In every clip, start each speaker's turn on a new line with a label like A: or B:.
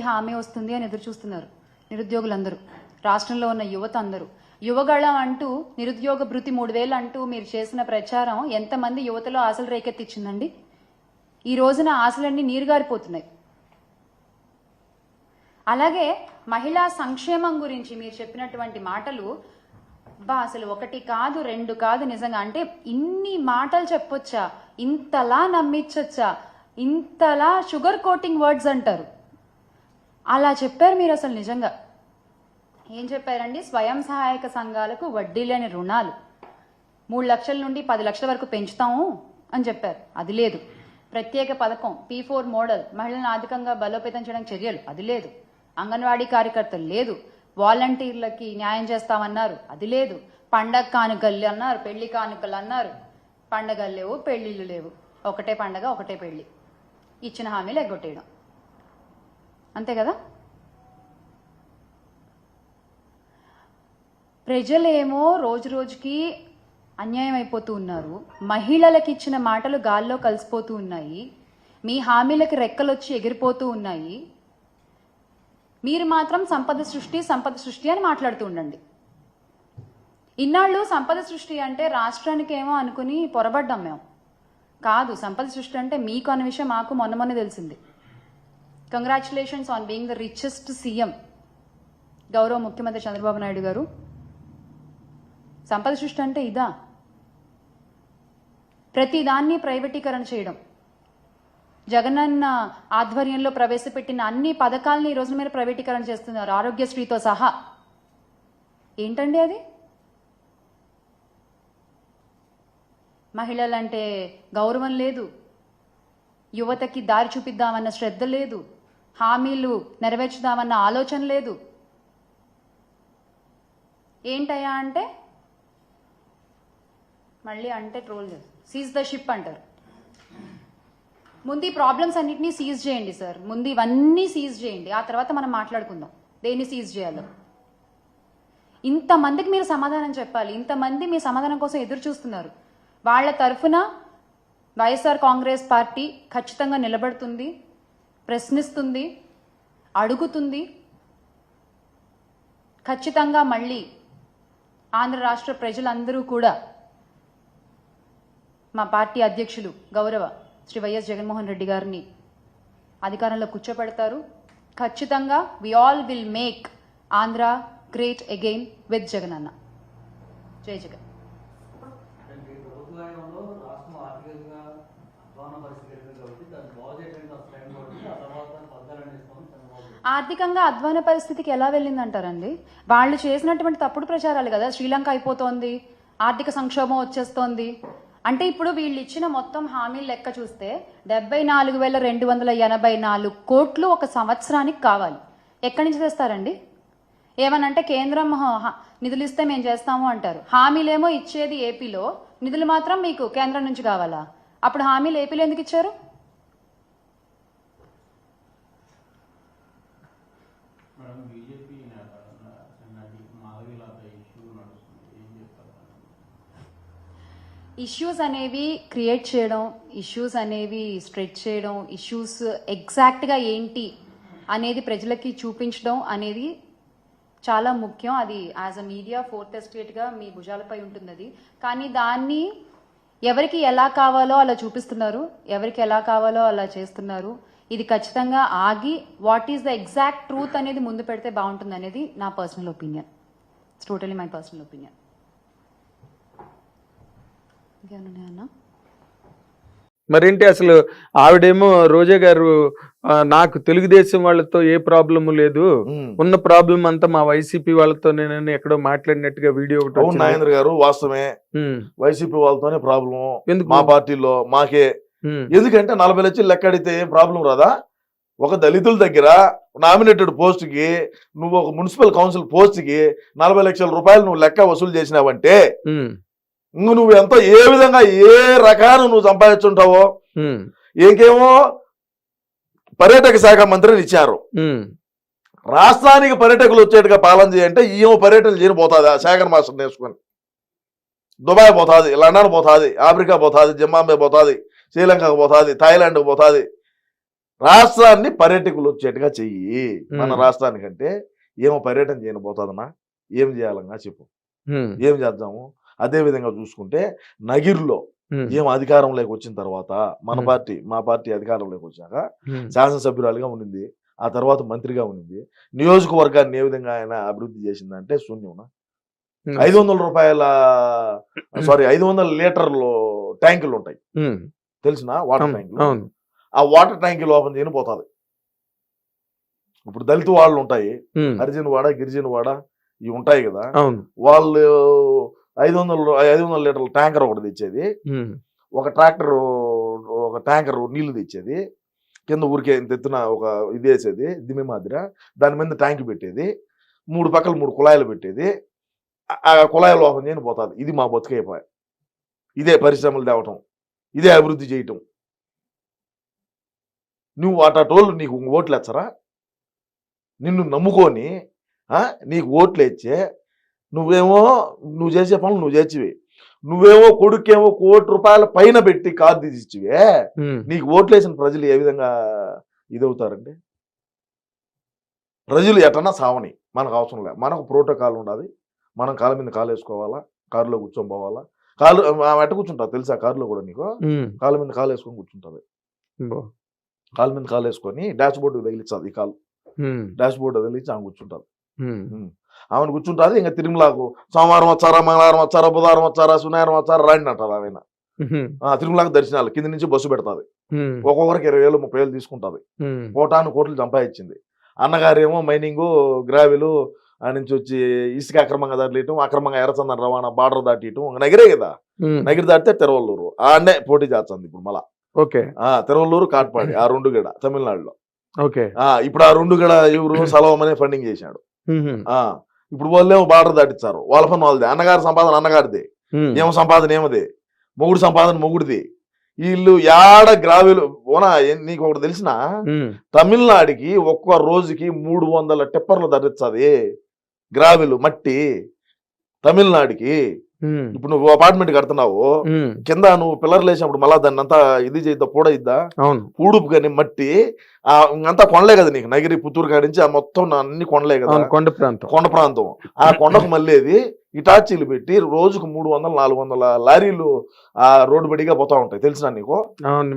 A: హామీ వస్తుంది అని ఎదురు చూస్తున్నారు నిరుద్యోగులందరూ. రాష్ట్రంలో ఉన్న యువత అందరూ. యువగళం అంటూ నిరుద్యోగ భృతి మూడు వేలు అంటూ మీరు చేసిన ప్రచారం ఎంతమంది యువతలో ఆశలు రేకెత్తిచ్చిందండి? ఈ రోజున ఆశలన్నీ నీరుగారిపోతున్నాయి. అలాగే మహిళా సంక్షేమం గురించి మీరు చెప్పినటువంటి మాటలు బా అసలు ఒకటి కాదు రెండు కాదు నిజంగా. అంటే ఇన్ని మాటలు చెప్పొచ్చా? ఇంతలా నమ్మించొచ్చా ఇంతలా షుగర్ కోటింగ్ వర్డ్స్ అంటారు. అలా చెప్పారు మీరు అసలు నిజంగా. ఏం చెప్పారండి? స్వయం సహాయక సంఘాలకు వడ్డీ లేని రుణాలు. మూడు లక్షల నుండి పది లక్షల వరకు పెంచుతాము అని చెప్పారు. అది లేదు. ప్రత్యేక పథకం పీ ఫోర్ మోడల్ మహిళలను ఆర్థికంగా బలోపేతం చేయడానికి చర్యలు. అది లేదు. అంగన్వాడీ కార్యకర్తలు లేదు. వాలంటీర్లకి న్యాయం చేస్తామన్నారు. అది లేదు. పండగ కానుకలు అన్నారు పెళ్ళి కానుకలు అన్నారు. పండగలు లేవు పెళ్ళిళ్ళు లేవు. ఒకటే పండగ ఒకటే పెళ్ళి. ఇచ్చిన హామీలు ఎగ్గొట్టేయడం. అంతే కదా? ప్రజలేమో రోజు రోజుకి అన్యాయం అయిపోతూ ఉన్నారు. మహిళలకు ఇచ్చిన మాటలు గాల్లో కలిసిపోతూ ఉన్నాయి. మీ హామీలకు రెక్కలు వచ్చి ఎగిరిపోతూ ఉన్నాయి. మీరు మాత్రం సంపద సృష్టి సంపద సృష్టి అని మాట్లాడుతూ ఉండండి. ఇన్నాళ్ళు సంపద సృష్టి అంటే రాష్ట్రానికి ఏమో అనుకుని పొరబడ్డాం మేము. కాదు సంపద సృష్టి అంటే మీకు అన్న విషయం మాకు మొన్న మొన్న తెలిసింది. Congratulations on being the richest CM గౌరవ ముఖ్యమంత్రి చంద్రబాబు నాయుడు గారు. సంపద సృష్టి అంటే ఇదా? ప్రతిదాన్ని ప్రైవేటీకరణ చేయడం. జగనన్న ఆధ్వర్యంలో ప్రవేశపెట్టిన అన్ని పథకాలని ఈ రోజున మీరు ప్రైవేటీకరణ చేస్తున్నారు ఆరోగ్యశ్రీతో సహా. ఏంటండి అది? మహిళలంటే గౌరవం లేదు. యువతకి దారి చూపిద్దామన్న శ్రద్ధ లేదు. హామీలు నెరవేర్చుదామన్న ఆలోచన లేదు. ఏంటయ్యా అంటే మళ్ళీ అంటే ట్రోల్ సీజ్ ద షిప్ అంటారు. ముందు ఈ ప్రాబ్లమ్స్ అన్నిటినీ సీజ్ చేయండి సార్. ముందు ఇవన్నీ సీజ్ చేయండి. ఆ తర్వాత మనం మాట్లాడుకుందాం. దేన్ని సీజ్ చేయాలో? ఇంతమందికి మీరు సమాధానం చెప్పాలి. ఇంతమంది మీ సమాధానం కోసం ఎదురు చూస్తున్నారు. వాళ్ళ తరఫున వైఎస్ఆర్ కాంగ్రెస్ పార్టీ ఖచ్చితంగా నిలబడుతుంది. ప్రశ్నిస్తుంది అడుగుతుంది. ఖచ్చితంగా మళ్ళీ ఆంధ్ర రాష్ట్ర ప్రజలందరూ కూడా మా పార్టీ అధ్యక్షులు గౌరవ శ్రీ వైఎస్ జగన్మోహన్ రెడ్డి గారిని అధికారంలో కూర్చోపెడతారు. ఖచ్చితంగా we all will make Andhra great again with Jagan అన్న జై జగన్
B: అంటే ఈ ప్రభుత్వంలో రాష్ట్రం ఆర్థికంగా పరిస్థితి కాబట్టి దాన్ని బాగు చేయడానికి అసలు టైం పడుతుంది ఆ తర్వాత చంద్రబాబు
A: ఆర్థికంగా అధ్వాన పరిస్థితికి ఎలా వెళ్ళిందంటారండి? వాళ్ళు చేసినటువంటి తప్పుడు ప్రచారాలు కదా శ్రీలంక అయిపోతోంది ఆర్థిక సంక్షోభం వచ్చేస్తోంది. అంటే ఇప్పుడు వీళ్ళు ఇచ్చిన మొత్తం హామీలు లెక్క చూస్తే డెబ్బై నాలుగు వేల రెండు వందల ఎనభై నాలుగు కోట్లు ఒక సంవత్సరానికి కావాలి. ఎక్కడి నుంచి తెస్తారండి? ఏమనంటే కేంద్రం హ- నిధులు ఇస్తే మేము చేస్తాము అంటారు. హామీలేమో ఇచ్చేది ఏపీలో నిధులు మాత్రం మీకు కేంద్రం నుంచి కావాలా? అప్పుడు హామీలు ఏపీలో ఎందుకు ఇచ్చారు? ఇష్యూస్ అనేవి క్రియేట్ చేయడం ఇష్యూస్ అనేవి స్ప్రెడ్ చేయడం ఇష్యూస్ ఎగ్జాక్ట్గా ఏంటి అనేది ప్రజలకి చూపించడం అనేది చాలా ముఖ్యం. అది యాజ్ అ మీడియా ఫోర్త్ ఎస్టేట్గా మీ భుజాలపై ఉంటుంది అది కానీ దాన్ని ఎవరికి ఎలా కావాలో అలా చూపిస్తున్నారు? ఎవరికి ఎలా కావాలో అలా చేస్తున్నారు? ఇది ఖచ్చితంగా ఆగి what is the exact truth అనేది ముందు పెడితే బాగుంటుంది అనేది నా personal opinion it's totally my personal opinion
C: మరేంటి అసలు ఆవిడేమో రోజా గారు నాకు తెలుగుదేశం వాళ్ళతో ఏ ప్రాబ్లము లేదు. ఉన్న ప్రాబ్లం అంతా మా వైసీపీ వాళ్ళతో నేను ఎక్కడో మాట్లాడినట్టుగా వీడియో ఒకటి.
D: నాగేంద్ర గారు వాస్తవమే. వైసీపీ వాళ్ళతోనే ప్రాబ్లం
C: ఎందుకు?
D: మా పార్టీలో మాకే. ఎందుకంటే నలభై లక్షలు లెక్క అడిగితే ఏం ప్రాబ్లం రాదా? ఒక దళితుల దగ్గర నామినేటెడ్ పోస్ట్కి నువ్వు ఒక మున్సిపల్ కౌన్సిల్ పోస్ట్కి నలభై లక్షల రూపాయలు నువ్వు లెక్క వసూలు చేసినావంటే నువ్వు ఎంతో ఏ విధంగా ఏ రకాన నువ్వు సంపాదించుంటావో? ఇంకేమో పర్యాటక శాఖ మంత్రిని ఇచ్చారు. రాష్ట్రానికి పర్యాటకులు వచ్చేట్టుగా పాలన చేయంటే ఈమె పర్యటన చేయబోతుంది ఆ శేఖర్ మాస్టర్ నేర్చుకొని. దుబాయ్ పోతుంది లండన్ పోతుంది ఆఫ్రికా పోతుంది జింబాబే పోతుంది శ్రీలంకకు పోతుంది థాయిలాండ్కి పోతుంది. రాష్ట్రాన్ని పర్యాటకులు వచ్చేట్టుగా చెయ్యి. మన. రాష్ట్రానికంటే ఏమో పర్యటన చేయబోతుందన్నా ఏం చేయాలన్నా చెప్పు. ఏం చేద్దాము? అదే విధంగా చూసుకుంటే నగిరిలో ఏం అధికారంలోకి వచ్చిన తర్వాత మన. పార్టీ మా పార్టీ అధికారంలోకి వచ్చాక శాసనసభ్యురాలుగా ఉండింది. ఆ తర్వాత మంత్రిగా ఉండింది. నియోజకవర్గాన్ని ఏ విధంగా ఆయన అభివృద్ధి చేసిందంటే శూన్యం. ఐదు వందల రూపాయల సారీ ఐదు వందల లీటర్లు ట్యాంకులు ఉంటాయి. తెలిసిన? వాటర్ ట్యాంకులు. ఆ వాటర్ ట్యాంకులు ఓపెన్ చేయని పోతుంది. ఇప్పుడు దళిత వాళ్ళు ఉంటాయి. హరిజన్ వాడ గిరిజన వాడ ఇవి ఉంటాయి కదా. వాళ్ళు ఐదు వందల ఐదు వందల లీటర్ల ట్యాంకర్ ఒకటి తెచ్చేది. ఒక ట్రాక్టర్ ఒక ట్యాంకర్ నీళ్ళు తెచ్చేది. కింద ఊరికే ఇంత ఎత్తున ఒక ఇది వేసేది దిమ్మి మాదిర. దాని మీద ట్యాంక్ పెట్టేది. మూడు పక్కల మూడు కుళాయిలు పెట్టేది. ఆ- కుళాయిలు ఓపెన్ చేయని పోతుంది. ఇది మా బతుకైపోయా ఇదే పరిశ్రమలు తేవటం. ఇదే అభివృద్ధి చేయటం. నువ్వు అటోళ్ళు నీకు ఓట్లు ఎచ్చరా నిన్ను నమ్ముకొని నీకు ఓట్లు ఇచ్చే నువ్వేమో నువ్వు చేసే పనులు నువ్వు చేసివి నువ్వేమో కొడుకేమో కోటి రూపాయల పైన పెట్టి కారు తీసిచ్చివే. నీకు ఓట్లేసిన ప్రజలు ఏ విధంగా ఇదవుతారండి? ప్రజలు ఎటన్నా సావని మనకు అవసరం లేదు మనకు ప్రోటోకాల్ ఉండాలి. మనం కాళ్ళ మీద కాలు వేసుకోవాలా? కారులో కూర్చొని పోవాలా? కాలు ఆమె ఎట్ట కూర్చుంటా తెలుసా కారులో కూడా నీకు? కాళ్ళ మీద కాలు వేసుకొని కూర్చుంటుంది. కాళ్ళ మీద కాలు వేసుకొని డాష్ బోర్డు తగిలించాలి ఈ కాలు. డాష్ బోర్డు తగిలించి ఆమె కూర్చుంటుంది ఆమెను కూర్చుంటుంది ఇంకా తిరుమలకు సోమవారం వచ్చారా మంగళవారం వచ్చారా బుధవారం వచ్చారా శనివారం వచ్చారా రాండి అంటారు ఆమె తిరుమలకు దర్శనాలు కింద నుంచి బస్సు పెడతాది. ఒక్కొక్కరికి ఇరవై వేలు ముప్పై వేలు తీసుకుంటుంది. కోటాను కోట్లు సంపాదించింది. అన్నగారేమో మైనింగ్ గ్రావెలు ఆ నుంచి వచ్చి ఇసుక అక్రమంగా దాటియటం అక్రమంగా ఎర్రచందన రవాణా బార్డర్ దాటియటం నగిరే కదా. నగిరి దాటితే తిరువల్లూరు. ఆడనే పోటీ చేస్తుంది ఇప్పుడు మళ్ళా.
C: ఓకే.
D: ఆ తిరువల్లూరు కాట్పాడి ఆ రెండు గడ తమిళనాడులో.
C: ఓకే.
D: ఆ ఇప్పుడు ఆ రెండు గడ ఎవరు సలవం అనే ఫండింగ్ చేశాడు. ఇప్పుడు వాళ్ళేమో బార్డర్ దాటిస్తారు వాళ్ళ పని వాళ్ళది. అన్నగారి సంపాదన అన్నగారిది. ఏమో సంపాదన ఏమది? మొగుడు సంపాదన మొగుడిది. వీళ్ళు యాడ గ్రావెలు ఓనా నీకు ఒకటి తెలిసిన తమిళనాడుకి ఒక్క రోజుకి మూడు వందల టిప్పర్లు ధరించది గ్రావెలు మట్టి తమిళనాడుకి. ఇప్పుడు నువ్వు అపార్ట్మెంట్ కడుతున్నావు కింద నువ్వు పిల్లర్లు వేసినప్పుడు మళ్ళా దాన్ని అంతా ఇది చేద్దా పూడ ఇద్దా
C: అవును.
D: పూడుపు కానీ మట్టి ఆ ఇంకంతా కొండలే కదా నీకు. నగిరి పుత్తూరు కాడి నుంచి ఆ మొత్తం అన్ని కొండలే కదా.
C: కొండ ప్రాంతం.
D: కొండ ప్రాంతం. ఆ కొండకు మళ్ళీది ఇటాచీలు పెట్టి రోజుకు మూడు వందల నాలుగు వందల లారీలు ఆ రోడ్డు బడిగా పోతా ఉంటాయి. తెలిసిన నీకు?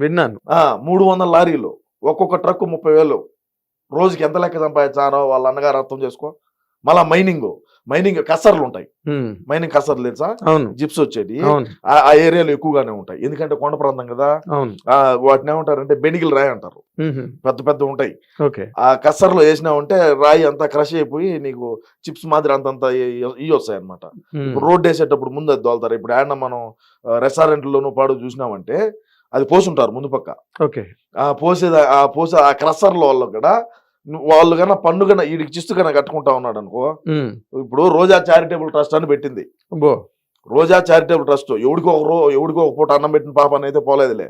C: విన్నాను.
D: ఆ మూడు వందల లారీలు. ఒక్కొక్క ట్రక్ ముప్పై వేలు. రోజుకి ఎంత లెక్క సంపాదించారో వాళ్ళ అన్నగారు అర్థం చేసుకో. మళ్ళా మైనింగ్ మైనింగ్ కసర్లు ఉంటాయి. మైనింగ్ కసర్లు తెలుసా? జిప్స్
C: అవును.
D: ఆ- ఏరియాలో ఎక్కువగానే ఉంటాయి. ఎందుకంటే కొండ ప్రాంతం కదా. వాటిని ఏమంటారంటే బెనిగిల్ రాయి అంటారు. పెద్ద పెద్ద ఉంటాయి. ఆ కసర్లో వేసినావంటే రాయి అంతా క్రష్ అయిపోయి నీకు చిప్స్ మాదిరి అంతంత ఇవి వస్తాయి అనమాట రోడ్ వేసేటప్పుడు ముందు అది దోలుతారు ఇప్పుడు ఏమన్నా మనం రెస్టారెంట్లోనూ పాడు చూసినామంటే అది పోసుంటారు ముందు పక్క.
C: ఓకే.
D: ఆ పోసేది ఆ పోసే ఆ క్రషర్లో వాళ్ళు కూడా వాళ్ళు కన్నా పన్ను కన్నా వీడికి చిస్తు కన్నా కట్టుకుంటా ఉన్నాడు అనుకో ఇప్పుడు రోజా చారిటబుల్ ట్రస్ట్ అని పెట్టింది. రోజా చారిటబుల్ ట్రస్ట్ ఎవడికో ఒక రో ఎవడికో ఒక పూట అన్నం పెట్టిన పాప అయితే పోలేదులే.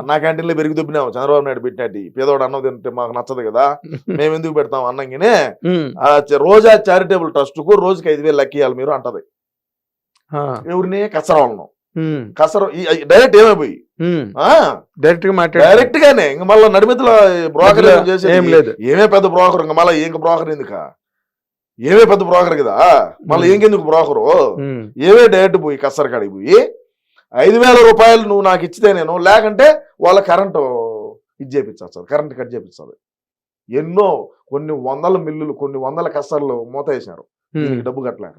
D: అన్నా క్యాంటీన్లో పెరిగి దుబ్బినాం చంద్రబాబు నాయుడు పెట్టినట్టు. పేదోడు అన్నం తింటే మాకు నచ్చదు కదా మేము ఎందుకు పెడతాం అన్నంగినే రోజా చారిటబుల్ ట్రస్ట్కు రోజుకి ఐదు వేలు లెక్కియాలి మీరు అంటది. ఎవరిని
C: ఉమ్,
D: కసర డైరెక్ట్ ఏమైపోయి? డైరెక్ట్గా
C: డైరెక్ట్
D: గానే. ఇంక మళ్ళీ నడిమితుల బ్రోకర్ చేసేది?
C: ఏం లేదు.
D: ఏమే పెద్ద బ్రోకర్? ఇంక మళ్ళీ ఇంక బ్రోకర్ ఎందుక? ఏమే పెద్ద బ్రోకర్ కదా? మళ్ళీ. ఇంకెందుకు బ్రోకరు? ఏమే డైరెక్ట్ పోయి కసర కాడికి పోయి ఐదు వేల రూపాయలు నువ్వు నాకు ఇచ్చితే నేను లేకంటే వాళ్ళ కరెంటు ఇది చేపించాలి కరెంట్ కట్ చేపించాలి ఎన్నో కొన్ని వందల మిల్లులు కొన్ని వందల కసర్లు మూత వేసినారు. డబ్బు కట్టలేక.